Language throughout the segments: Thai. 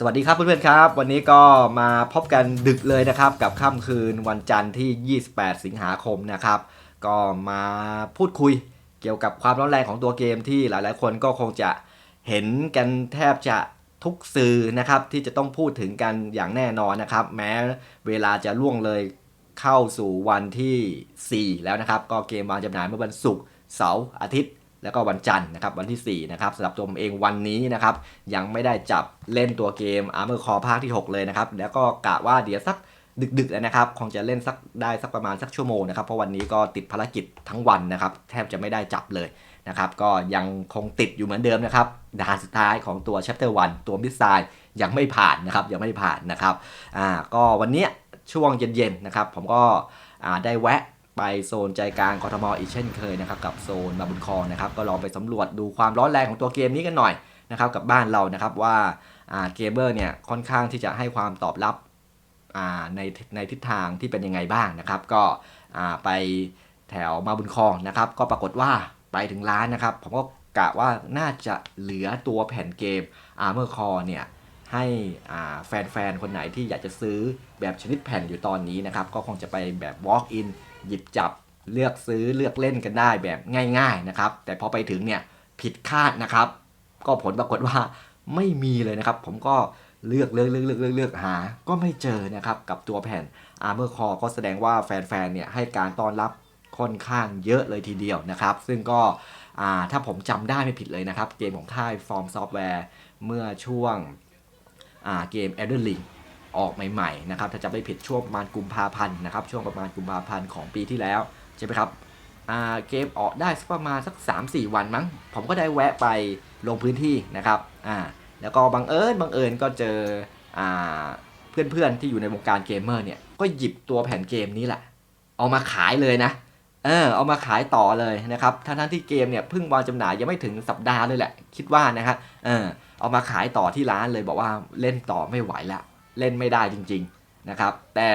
สวัสดีครับเพื่อนๆครับ วันนี้ก็มาพบกันดึกเลยนะครับ กับค่ำคืนวันจันทร์ที่ 28 สิงหาคมนะครับ ก็มาพูดคุยเกี่ยวกับความร้อนแรงของตัวเกมที่หลายๆ คนก็คงจะเห็นกันแทบจะทุกสื่อนะครับ ที่จะต้องพูดถึงกันอย่างแน่นอนนะครับ แม้เวลาจะล่วงเลยเข้าสู่วันที่ 4 แล้วนะครับ ก็เกมวางจำหน่ายเมื่อวันศุกร์เสาร์อาทิตย์ แล้วก็วันจันทร์นะครับวันที่ 4 นะครับสำหรับตัวผมเองวันนี้นะครับ ยังไม่ได้จับเล่นตัวเกม Armor Core ภาคที่ 6 เลยนะครับ แล้วก็กะว่าเดี๋ยวสักดึกๆนะครับ คงจะเล่นสักได้สักประมาณสักชั่วโมงนะครับ เพราะวันนี้ก็ติดภารกิจทั้งวันนะครับ แทบจะไม่ได้จับเลยนะครับ ก็ยังคงติดอยู่เหมือนเดิมนะครับด่านสุดท้ายของตัว Chapter 1 ตัวมิสไซล์ยังไม่ผ่านนะครับ ยังไม่ผ่านนะครับ อ่า ก็วันนี้ช่วงเย็นๆนะครับ ผมก็อ่าได้แวะ ไปโซนใจกลางกทมอีกเช่นเคยนะครับกับโซนมาบุญคองนะครับก็ลองไปสำรวจดูความร้อนแรงของตัวเกมนี้กันหน่อยนะครับกับบ้านเรานะครับว่าเกมเมอร์เนี่ยค่อนข้างที่จะให้ความตอบรับในในทิศทางที่เป็นยังไงบ้างนะครับ ก็ไปแถวมาบุญคองนะครับ ก็ปรากฏว่าไปถึงร้านนะครับ ผมก็กะว่าน่าจะเหลือตัวแผ่นเกม Armor Core เนี่ย ให้แฟนๆ คนไหนที่อยากจะซื้อแบบชนิดแผ่นอยู่ตอนนี้นะครับ ก็คงจะไปแบบ walk in หยิบจับเลือกซื้อเลือกเล่นกันได้แบบง่าย ๆนะครับ แต่พอไปถึงเนี่ยผิดคาดนะครับ ก็ผลปรากฏว่าไม่มีเลยนะครับ ผมก็เลือกเลือกเลือกเลือกเลือกเลือกหา ก็ไม่เจอนะครับกับตัวแผ่น Armor Core ก็แสดงว่าแฟนๆ เนี่ยให้การต้อนรับค่อนข้างเยอะเลยทีเดียวนะครับ ซึ่งก็ถ้าผมจำได้ไม่ผิดเลยนะครับ เกมของค่าย Form Software เมื่อช่วง เกม Elden Ring ออกใหม่ๆนะครับถ้าจะไม่ผิดช่วงประมาณกุมภาพันธ์นะครับช่วงประมาณกุมภาพันธ์ของปีที่แล้วใช่ไหมครับเกมออกได้สักประมาณสัก 3-4 วันมั้ง ผมก็ได้แวะไปลงพื้นที่นะครับแล้วก็บังเอิญบังเอิญก็เจออเพื่อนๆที่อยู่ในวงการเกมเมอร์เนี่ยก็หยิบตัวแผ่นเกมนี้แหละ เอามาขายเลยนะเออเอามาขายต่อเลยนะครับทั้งๆที่เกมเนี่ยเพิ่งวางจำหน่ายยังไม่ถึงสัปดาห์เลยแหละ คิดว่านะครับเออ เอามาขายต่อที่ร้านเลยบอกว่าเล่นต่อไม่ไหวแล้วเล่นไม่ได้จริงๆนะครับ แต่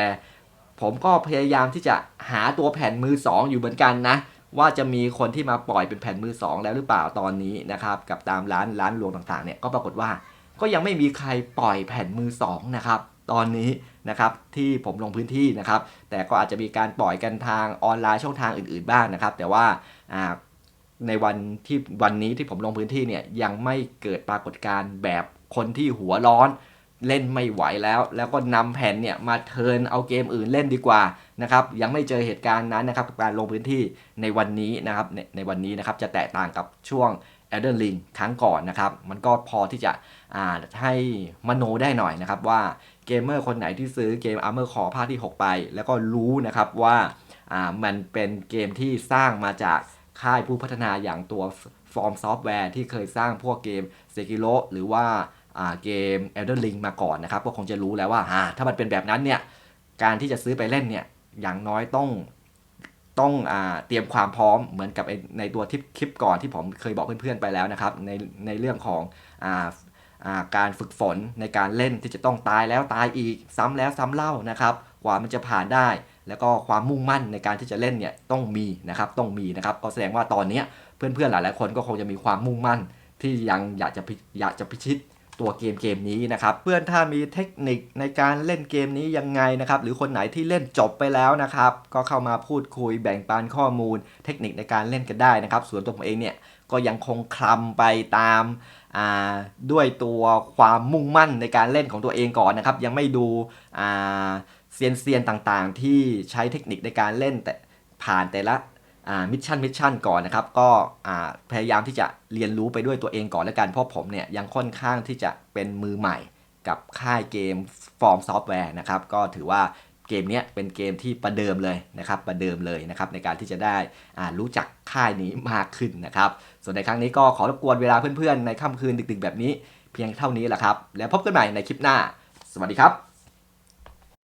ผมก็พยายามที่จะหาตัวแผ่นมือ 2 อยู่เหมือนกันนะ ว่าจะมีคนที่มาปล่อยเป็นแผ่นมือ 2 แล้วหรือเปล่าตอนนี้นะครับ กับตามร้านร้านรวงต่างๆเนี่ยก็ปรากฏว่าก็ยังไม่มีใครปล่อยแผ่นมือ 2 นะครับ ตอนนี้นะครับที่ผมลงพื้นที่นะครับ แต่ก็อาจจะมีการปล่อยกันทางออนไลน์ช่องทางอื่นๆบ้างนะครับ แต่ว่า ในวันที่วันนี้ที่ผมลงพื้นที่เนี่ยยังไม่เกิดปรากฏการณ์แบบคนที่หัวร้อนเล่นไม่ไหวแล้ว แล้วก็นำแผ่นเนี่ยมาเทินเอาเกมอื่นเล่นดีกว่านะครับยังไม่เจอเหตุการณ์นั้นนะครับการลงพื้นที่ในวันนี้นะครับในในวันนี้นะครับจะแตกต่างกับช่วง Elden Ring ครั้งก่อนนะครับ มันก็พอที่จะอ่าให้มโนได้หน่อยนะครับ ว่าเกมเมอร์คนไหนที่ซื้อเกม Armor Core ภาคที่ 6 ไป แล้วก็รู้นะครับว่าอ่ามันเป็นเกมที่สร้างมาจาก ค่ายผู้พัฒนาอย่างตัว Form Software ที่เคยสร้างพวกเกม Sekiro หรือว่าเกม Elden Ring มาก่อนนะครับ ก็คงจะรู้แล้วว่าอ่าถ้ามันเป็นแบบนั้นเนี่ย การที่จะซื้อไปเล่นเนี่ย อย่างน้อยต้องต้องอเตรียมความพร้อมเหมือนกับในตัวทิปคลิปก่อนที่ผมเคยบอกเพื่อนๆไปแล้วนะครับ ในในเรื่องของออาการฝึกฝนในการเล่นที่จะต้องตายแล้วตายอีก ซ้ำแล้วซ้ำเล่านะครับ กว่ามันจะผ่านได้ แล้วก็ความมุ่งมั่นในการที่จะเล่นเนี่ยต้องมีนะครับต้องมีนะครับก็แสดงว่าตอนนี้เพื่อนๆหลายๆคนก็คงจะมีความมุ่งมั่น ที่ยังอยากจะอยากจะพิชิตตัวเกมเกมนี้นะครับเพื่อนถ้ามีเทคนิคในการเล่นเกมนี้ยังไงนะครับหรือคนไหนที่เล่นจบไปแล้วนะครับก็เข้ามาพูดคุยแบ่งปันข้อมูล เทคนิคในการเล่นกันได้นะครับส่วนตัวผมเองเนี่ยก็ยังคงคลำไปตามด้วยตัวความมุ่งมั่นในการเล่นของตัวเองก่อนนะครับยังไม่ดูอ่า เซียนเซียนๆต่างๆ ที่ใช้เทคนิคในการเล่นแต่ผ่านแต่ละมิชชั่นมิชชั่นก่อนนะครับ ก็พยายามที่จะเรียนรู้ไปด้วยตัวเองก่อนแล้วกัน เพราะผมเนี่ยยังค่อนข้างที่จะเป็นมือใหม่กับค่ายเกมฟอร์มซอฟต์แวร์นะครับ ก็ถือว่าเกมนี้เป็นเกมที่ประเดิมเลยนะครับ ประเดิมเลยนะครับในการที่จะได้รู้จักค่ายนี้มากขึ้นนะครับ ส่วนในครั้งนี้ก็ขอรบกวนเวลาเพื่อนๆ ในค่ำคืนดึกๆ แบบนี้เพียงเท่านี้แหละครับ แล้วพบกันใหม่ในคลิปหน้า สวัสดีครับ